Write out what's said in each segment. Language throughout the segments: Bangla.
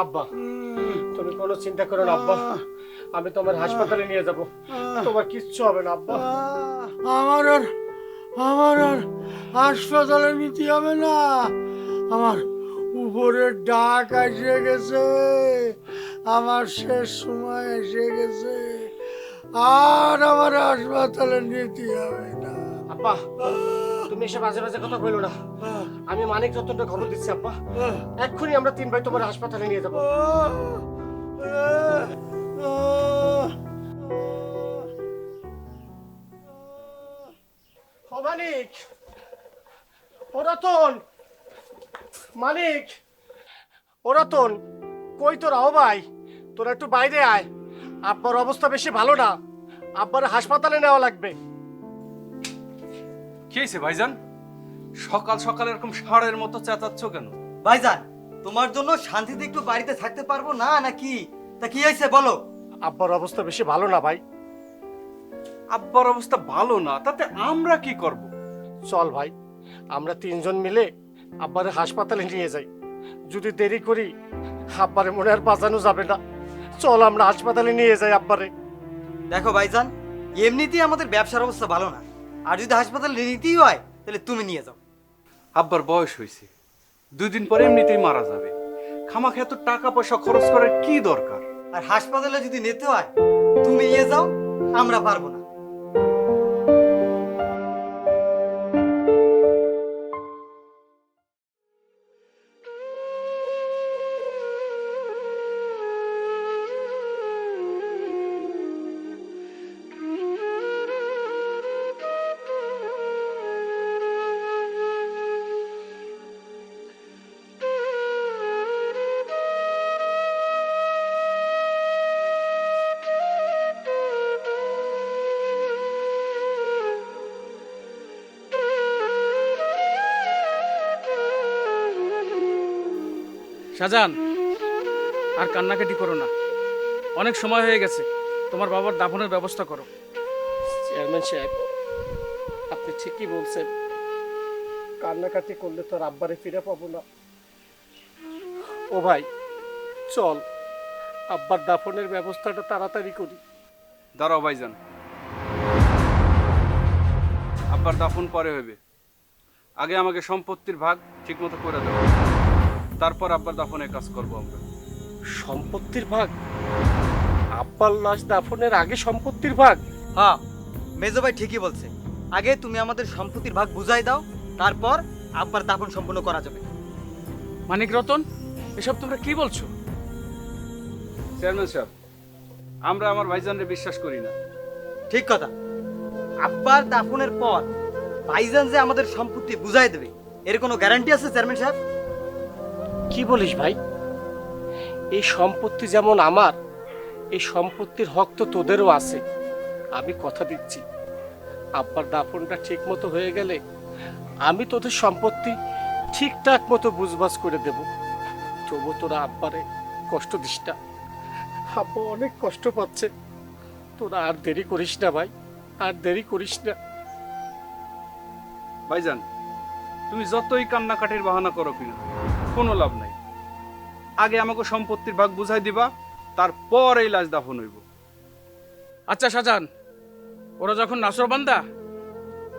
আব্বা তুমি কোনো চিন্তা করো না আব্বা। আমি তোমার হাসপাতালে নিয়ে যাব। তোমার কিচ্ছু হবে না আব্বা। আমার আর আমার আর হাসপাতালে নিতে হবে না। আমার উপরের ডাক এসে গেছে। আমার শেষ সময় এসে গেছে। আর আমার হাসপাতালে নিতে হবে না। আব্বা তুমি এসে বাজে বাজে কথা বলো না। আমি মানিক যতটা খবর দিচ্ছি, আব্বা। এক্ষুনি আমরা তিন ভাই তোমার হাসপাতালে নিয়ে যাব। মানিক! ও, রতন! মানিক! ও কই তোরা? ও, ভাই! তোরা একটু বাইরে আয়। আব্বার অবস্থা বেশি ভালো না। আব্বার হাসপাতালে নেওয়া লাগবে। কি হয়েছে, ভাইজান? সকাল সকাল এরকম ষাঁড়ের মতো চেঁচাচ্ছ কেন? ভাইজান তোমার জন্য শান্তিতে একটু বাড়িতে থাকতে পারব না নাকি? তা কি হয়েছে বলো। আব্বার অবস্থা বেশি ভালো না ভাই। আব্বার অবস্থা ভালো না তাতে আমরা কি করব? চল ভাই আমরা তিনজন মিলে আব্বারে হাসপাতালে নিয়ে যাই। যদি দেরি করি আব্বারে মনে আর বাঁচানো যাবে না। চল আমরা হাসপাতালে নিয়ে যাই আব্বারে। দেখো ভাইজান এমনিতেই আমাদের ব্যবসার অবস্থা ভালো না। আর যদি হাসপাতালে নিতেই হয় তাহলে তুমি নিয়ে যাও। আব্বার বয়স হয়েছে। দুই দিন পরে এমনিতেই মারা যাবে। খামাখে এত টাকা পয়সা খরচ করার কি দরকার? আর হাসপাতালে যদি নিতে হয়, তুমি নিয়ে যাও, আমরা পারব না। শাহজাহান আর কান্নাকাটি করো না। অনেক সময় হয়ে গেছে তোমার বাবার দাফনের ব্যবস্থা করো। চেয়ারম্যান সাহেব আপনি ঠিকই বলছেন। কান্নাকাটি করলে তো আর আব্বারে ফিরে পাবো না। ও ভাই চল আব্বার দাফনের ব্যবস্থাটা তাড়াতাড়ি করি। দাঁড়াও ভাইজান। আব্বার দাফন পরে হবে আগে আমাকে সম্পত্তির ভাগ ঠিকমতো করে দেবো তারপর আব্বার দাফনের কাজ করব আমরা। সম্পত্তির ভাগ? আব্বার লাশ দাফনের আগে সম্পত্তির ভাগ? হ্যাঁ মেজো ভাই ঠিকই বলছে। আগে তুমি আমাদের সম্পত্তির ভাগ বুঝাই দাও তারপর আব্বার দাফন সম্পূর্ণ করা যাবে। মানিক রতন এসব তোমরা কি বলছো? চেয়ারম্যান সাহেব আমরা আমার ভাইজানরে বিশ্বাস করি না। ঠিক কথা। আব্বার দাফনের পর ভাইজান যে আমাদের সম্পত্তি বুঝাই দেবে এর কোনো গ্যারান্টি আছে চেয়ারম্যান সাহেব? কি বলিস ভাই? এই সম্পত্তি যেমন আমার, এই সম্পত্তির হক তো তোদেরও আছে। আমি কথা দিচ্ছি। আব্বার দাফনটা ঠিক মতো হয়ে গেলে আমি তোদের সম্পত্তি ঠিকঠাক মতো বুঝবাজ করে দেব। তবু তোরা আব্বারে কষ্ট দিস না। আব্বা অনেক কষ্ট পাচ্ছে। তোরা আর দেরি করিস না ভাই, আর দেরি করিস না। ভাইজান, তুমি যতই কান্নাকাটির বাহানা করো কিনা কোনো লাভ নাই। আগে আমাকে সম্পত্তির ভাগ বুঝাই দিবা তারপর এই লাশ দাফন হইব। আচ্ছা শাহজাহান ওরা যখন নাসর বান্দা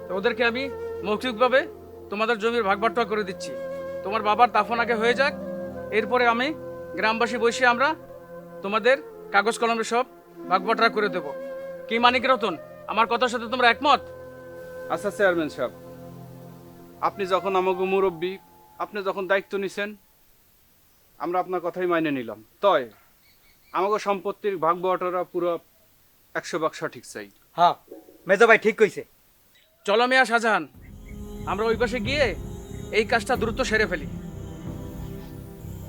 তো ওদেরকে আমি মৌখিকভাবে তোমাদের জমির ভাগ বাটোয়া করে দিচ্ছি। তোমার বাবার দাফন আগে হয়ে যাক এরপরে আমি গ্রামবাসী বসে আমরা তোমাদের কাগজ কলমে সব ভাগ বাটোয়া করে দেব। কি মানিক রতন আমার কথার সাথে তোমরা একমত? আচ্ছা চেয়ারম্যান সাহেব আপনি যখন আমাকে মুরব্বী আপনি যখন দায়িত্ব নিছেন আমরা আপনার কথাই মাইনে নিলাম। তয় আমাকে সম্পত্তির ভাগ বাটোয়ারা পুরো একশো ভাগ সঠিক চাই। হ্যাঁ মেজো ভাই ঠিক কইছে। চলো মিয়া শাহজাহান আমরা ওই পাশে গিয়ে এই কাজটা দ্রুত সেরে ফেলি।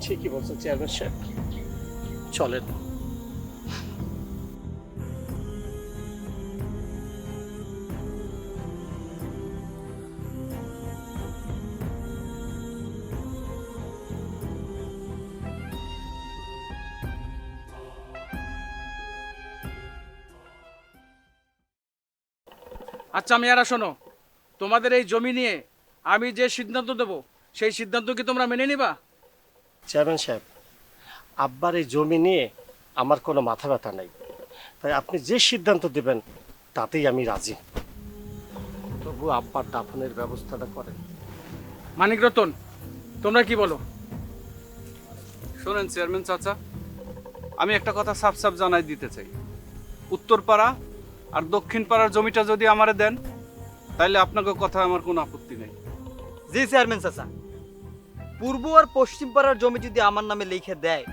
ঠিকই বলছেন চেয়ারম্যান সাহেব। চলেন। আচ্ছা মেয়ারা শোনো। তোমাদের এই জমি নিয়ে আমি যে সিদ্ধান্ত দেবো সেই সিদ্ধান্ত কি তোমরা মেনে নিবা? চেয়ারম্যান সাহেব আব্বার এই জমি নিয়ে আমার কোনো মাথা ব্যথা নেই। তাই আপনি যে সিদ্ধান্ত দেবেন তাতেই আমি রাজি। তবু আব্বার দাফনের ব্যবস্থাটা করেন। মানিক রতন তোমরা কি বলো? শোনেন চেয়ারম্যান চাচা আমি একটা কথা সাফ সাফ জানাই দিতে চাই। উত্তরপাড়া আর দক্ষিণ পাড়ার জমিটা যদি আমারে দেন তাহলে আপনাকে কথা আমার কোনো আপত্তি নেই। জি চেয়ারম্যান চাচা। পূর্ব আর পশ্চিম পাড়ার জমি যদি আমার নামে লিখে দেয়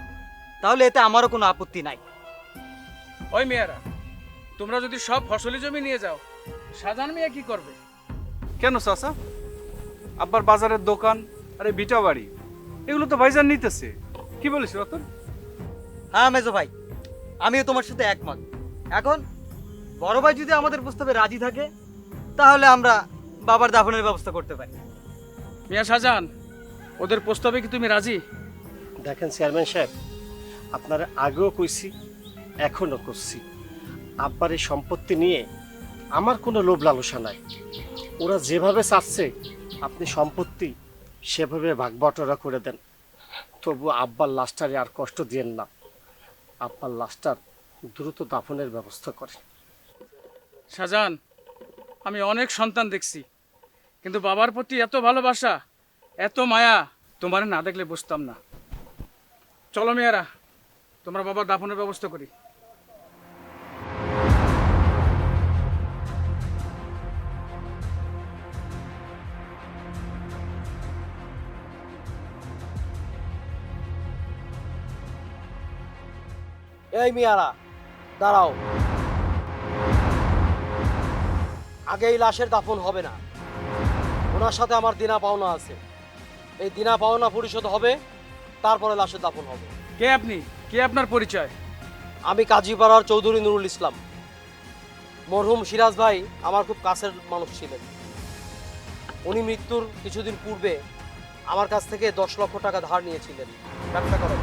তাহলে এতে আমারও কোনো আপত্তি নাই। ওই মেয়েরা তোমরা যদি সব ফসলি জমি নিয়ে যাও সাজান মিয়া কি করবে? কেন চাচা? আব্বার বাজারের দোকান আরে বিটা বাড়ি এগুলো তো ভাইজান নিতেছে। কি বলিস রতন? হ্যাঁ মেজো ভাই আমিও তোমার সাথে একমত। এখন বড় ভাই যদি আমাদের প্রস্তাবে রাজি থাকে তাহলে আমরা বাবার দাফনের ব্যবস্থা করতে পারি। মিয়া শাহজাহান ওদের প্রস্তাবে কি তুমি রাজি? দেখেন চেয়ারম্যান সাহেব আপনার আগেও কইছি এখনও করছি। আব্বার এই সম্পত্তি নিয়ে আমার কোনো লোভ লালসা নাই। ওরা যেভাবে চাচ্ছে আপনি সম্পত্তি সেভাবে ভাগবটরা করে দেন। তবু আব্বার লাস্টারে আর কষ্ট দিয়েন না। আব্বার লাস্টার দ্রুত দাফনের ব্যবস্থা করেন। শাহজাহান, আমি অনেক সন্তান দেখছি, কিন্তু বাবার প্রতি এত ভালোবাসা, এত মায়া, তোমার না দেখলে বুঝতাম না। চলো মেয়েরা, তোমরা বাবার দাফনের ব্যবস্থা করি। এই মিয়ারা, দাঁড়াও। আগে এই লাশের দাফন হবে না। ওনার সাথে আমার দিনা পাওনা আছে। এই দিনা পাওনা পরিশোধ হবে তারপরে লাশের দাফন হবে। কে আপনি? কে আপনার পরিচয়? আমি কাজীপাড়ার চৌধুরী নুরুল ইসলাম। মরহুম সিরাজ ভাই আমার খুব কাছের মানুষ ছিলেন। উনি মৃত্যুর কিছুদিন পূর্বে আমার কাছ থেকে দশ লক্ষ টাকা ধার নিয়েছিলেন। ব্যবসা করেন।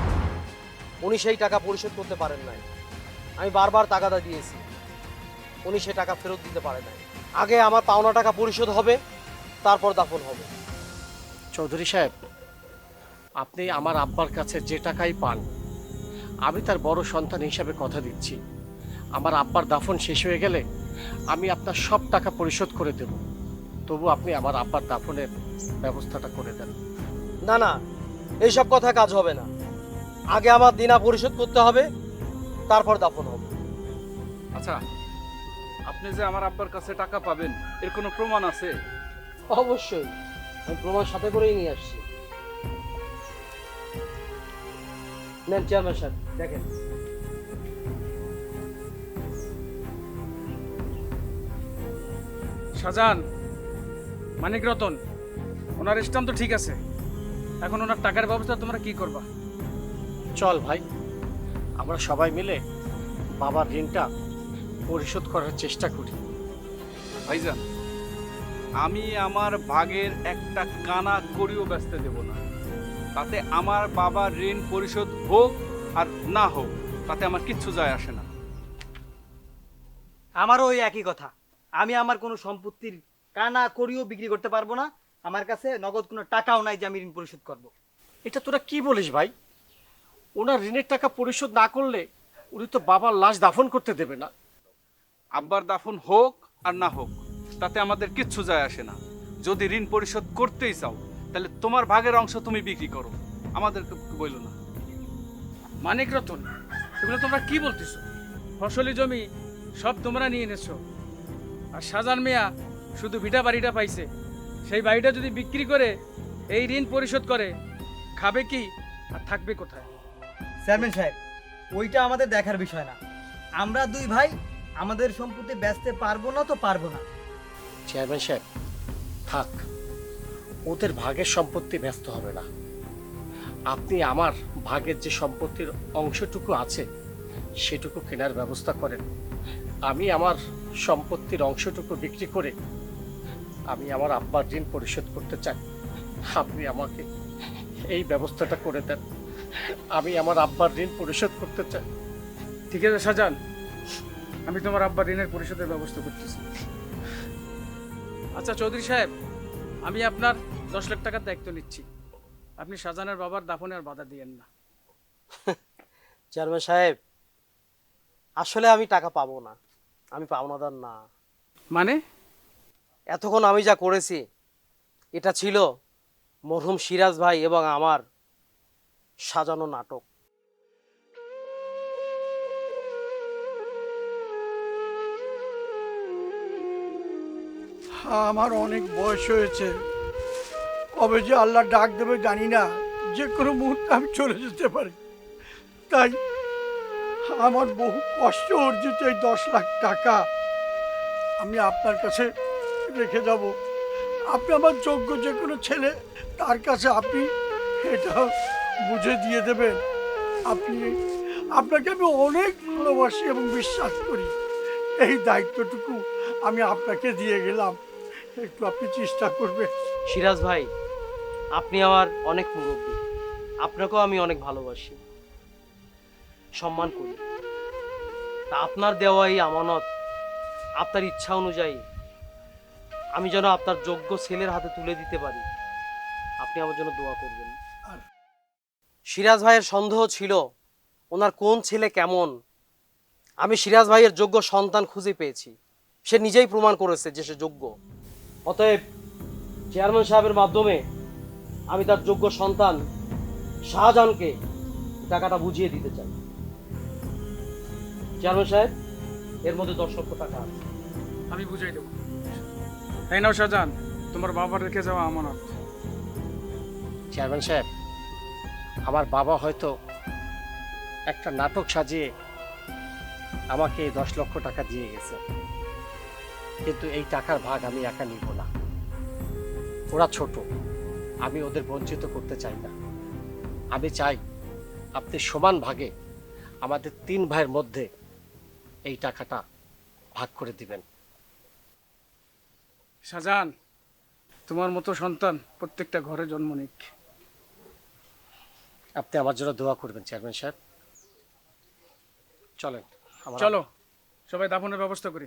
উনি সেই টাকা পরিশোধ করতে পারেন নাই। আমি বারবার তাগাদা দিয়েছি। উনি সে টাকা ফেরত দিতে পারে নাই। আগে আমার পাওনা টাকা পরিশোধ হবে তারপর দাফন হবে। চৌধুরী সাহেব আপনি আমার আব্বার কাছে যে টাকাই পান আমি তার বড় সন্তান হিসাবে কথা দিচ্ছি। আমার আব্বার দাফন শেষ হয়ে গেলে আমি আপনার সব টাকা পরিশোধ করে দেব। তবু আপনি আমার আব্বার দাফনের ব্যবস্থাটা করে দেন। না না এইসব কথা কাজ হবে না। আগে আমার দিনা পরিশোধ করতে হবে তারপর দাফন হবে। আচ্ছা আপনি যে আমার আব্বার কাছে টাকা পাবেন এর কোনো প্রমাণ আছে? অবশ্যই। আমি প্রমাণ সাথে করেই নিয়ে আসছি। নেন চেয়ারম্যান সাহেব দেখেন। শাহজাহান মানিক রতন ওনার স্টাম্প তো ঠিক আছে। এখন ওনার টাকার ব্যবস্থা তোমরা কি করবা? চল ভাই আমরা সবাই মিলে বাবার ঋণটা পরিশোধ করার চেষ্টা করি। ভাইজান আমি আমার ভাগের একটা কানা করিও ব্যস্ত দেব না। তাতে আমার বাবার ঋণ পরিশোধ হোক আর না হোক তাতে আমার কিচ্ছু যায় আসে না। আমারও ওই একই কথা। আমি আমার কোনো সম্পত্তির কানা করিও বিক্রি করতে পারব না। আমার কাছে নগদ কোনো টাকাও নাই যে আমি ঋণ পরিশোধ করব। এটা তোরা কি বলিস ভাই? ওনার ঋণের টাকা পরিশোধ না করলে উনি তো বাবার লাশ দাফন করতে দেবে না। আব্বার দাফন হোক আর না হোক তাতে আমাদের কিচ্ছু যায় আসে না। যদি ঋণ পরিশোধ করতেই চাও তাহলে তোমার ভাগের অংশ তুমি বিক্রি করো। আমাদের বইলো না। মানিক রতন এগুলো তোমরা কি বলতেছো? ফসলি জমি সব তোমরা নিয়ে এনেছো। আর শাহজাহান মিয়া শুধু ভিটা বাড়িটা পাইছে। সেই বাড়িটা যদি বিক্রি করে এই ঋণ পরিশোধ করে খাবে কি আর থাকবে কোথায়? চেয়ারম্যান সাহেব ওইটা আমাদের দেখার বিষয় না। আমরা দুই ভাই আমাদের সম্পত্তি বেচতে পারব না তো পারব না। চেয়ারম্যান সাহেব, থাক। ওদের ভাগের সম্পত্তি ব্যস্ত হবে না। আপনি আমার ভাগের যে সম্পত্তির অংশটুকু আছে, সেটুকু কেনার ব্যবস্থা করেন। আমি আমার সম্পত্তির অংশটুকু বিক্রি করে আমি আমার আব্বার ঋণ পরিশোধ করতে চাই। আপনি আমাকে এই ব্যবস্থাটা করে দেন। আমি আমার আব্বার ঋণ পরিশোধ করতে চাই। ঠিক আছে, শাহজাহান? আমি তোমার আব্বা ঋণের পরিশোধের ব্যবস্থা করতেছি। আচ্ছা চৌধুরী সাহেব আমি আপনার দশ লাখ টাকার দায়িত্ব নিচ্ছি। আপনি শাহজাহানের বাবার দাফনে আর বাধা দিয়েন না। চেয়ারম্যান সাহেব আসলে আমি টাকা পাবো না। আমি পাওনাদার না। মানে? এতক্ষণ আমি যা করেছি এটা ছিল মরহুম সিরাজ ভাই এবং আমার সাজানো নাটক। আমার অনেক বয়স হয়েছে। কবে যে আল্লাহ ডাক দেবে জানি না। যে কোনো মুহূর্তে আমি চলে যেতে পারি। তাই আমার বহু কষ্ট অর্জিত এই দশ লাখ টাকা আমি আপনার কাছে রেখে যাব। আপনি আমার যোগ্য যে কোনো ছেলে, তার কাছে আপনি এটা বুঝে দিয়ে দেবেন। আপনি, আপনাকে আমি অনেক ভালোবাসি এবং বিশ্বাস করি। এই দায়িত্বটুকু আমি আপনাকে দিয়ে গেলাম। একটু আপনি চেষ্টা করবেন। সিরাজ ভাই আপনি আমার অনেক মুরব্বী। আপনাকেও আমি অনেক ভালোবাসি। সম্মান করি। তা আপনার দেওয়া এই আমানত আপনার ইচ্ছা অনুযায়ী আমি যেন আপনার যোগ্য ছেলের হাতে তুলে দিতে পারি। আপনি আমার জন্য দোয়া করবেন। সিরাজ ভাইয়ের সন্দেহ ছিল ওনার কোন ছেলে কেমন? আমি সিরাজ ভাইয়ের যোগ্য সন্তান খুঁজে পেয়েছি। সে নিজেই প্রমাণ করেছে যে সে যোগ্য। অতএব চেয়ারম্যান সাহেবের মাধ্যমে আমি তার যোগ্য সন্তান শাহজাহানকে টাকাটা বুঝিয়ে দিতে চাই। চেয়ারম্যান সাহেব এর মধ্যে দশ লক্ষ টাকা আছে। আমি বুঝাই দেবো। তাই নাও শাহজাহান তোমার বাবার রেখে যাওয়া আমানত। চেয়ারম্যান সাহেব আমার বাবা হয়তো একটা নাটক সাজিয়ে আমাকে এই দশ লক্ষ টাকা দিয়ে গেছে। কিন্তু এই টাকার ভাগ আমি একা নিব না। ওরা ছোট আমি ওদের বঞ্চিত করতে চাই না। আমি চাই আপনি সমান ভাগে আমাদের তিন ভাইয়ের মধ্যে এই টাকাটা ভাগ করে দিবেন। শাহজাহান তোমার মতো সন্তান প্রত্যেকটা ঘরে জন্ম নিক। আপনি আমার জন্য দোয়া করবেন চেয়ারম্যান সাহেব। চলেন চলো সবাই দাফনের ব্যবস্থা করি।